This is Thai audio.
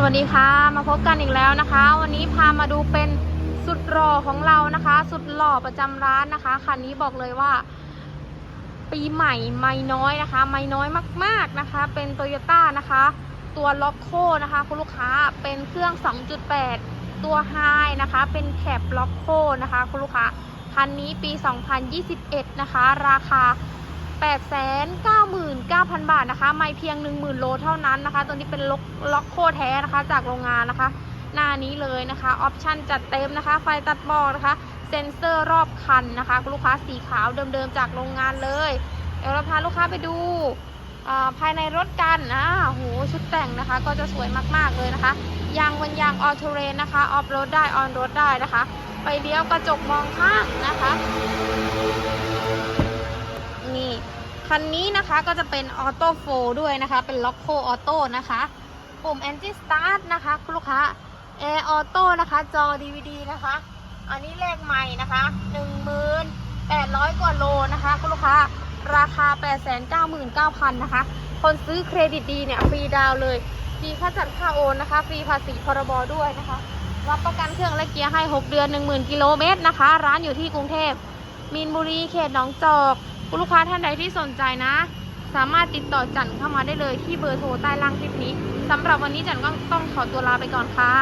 สวัสดีค่ะมาพบกันอีกแล้วนะคะ วันนี้พามาดูเป็นสุดหล่อของเรานะคะ สุดหล่อประจำร้านนะคะคันนี้บอกเลยว่า ปีใหม่ไม่น้อยนะคะ ไม่น้อยมาก ๆนะคะ เป็นโตโยต้านะคะ ตัวล็อกโคนะคะคุณลูกค้าเป็นเครื่อง 2.8 ตัวไฮนะคะ เป็นแคปล็อกโคนะคะคุณลูกค้าคันนี้ปี 2021 นะคะ ราคา 899,000 บาทนะคะ ไม่เพียง 10,000 โลเท่านั้นนะคะ ตัวนี้เป็นล็อกล็อกโคแท้นะคะ จากโรงงานนะคะ หน้านี้เลยนะคะ ออปชั่นจัดเต็มนะคะ ไฟตัดหมอกนะคะ เซ็นเซอร์รอบคันนะคะ ลูกค้าสีขาวเดิมๆจากโรงงานเลย เดี๋ยวเราพาลูกค้าไปดูอ่าภายในรถกันอ่าโห ชุดแต่งนะคะ ก็จะสวยมากๆเลยนะคะ ยางวันยางออ t เ r นนะคะ ออฟโรดได้ ออนโรดได้นะคะไฟเลี้ยวกระจกมองข้างนะคะ คันนี้นะคะก็จะเป็นออโต้โฟด้วยนะคะ เป็นล็อกโคออโต้นะคะปุ่ม Engine Start นะคะคุณลูกค้า Air Auto นะคะจอ DVD นะคะ อันนี้เลขใหม่นะคะ1800 กว่าโลนะคะคุณลูกค้าราคา 899,000นะคะ คนซื้อเครดิตดีเนี่ยฟรีดาวเลยฟรีค่าจัดค่าโอนนะคะ ฟรีภาษีพรบด้วยนะคะ รับประกันเครื่องและเกียร์ให้ 6 เดือน 10,000 กิโลเมตรนะคะ ร้านอยู่ที่กรุงเทพมีนบุรีเขตหนองจอก คุณลูกค้าท่านใดที่สนใจนะ สามารถติดต่อจันเข้ามาได้เลยที่เบอร์โทรใต้ล่างคลิปนี้สำหรับวันนี้จันก็ต้องขอตัวลาไปก่อนค่ะ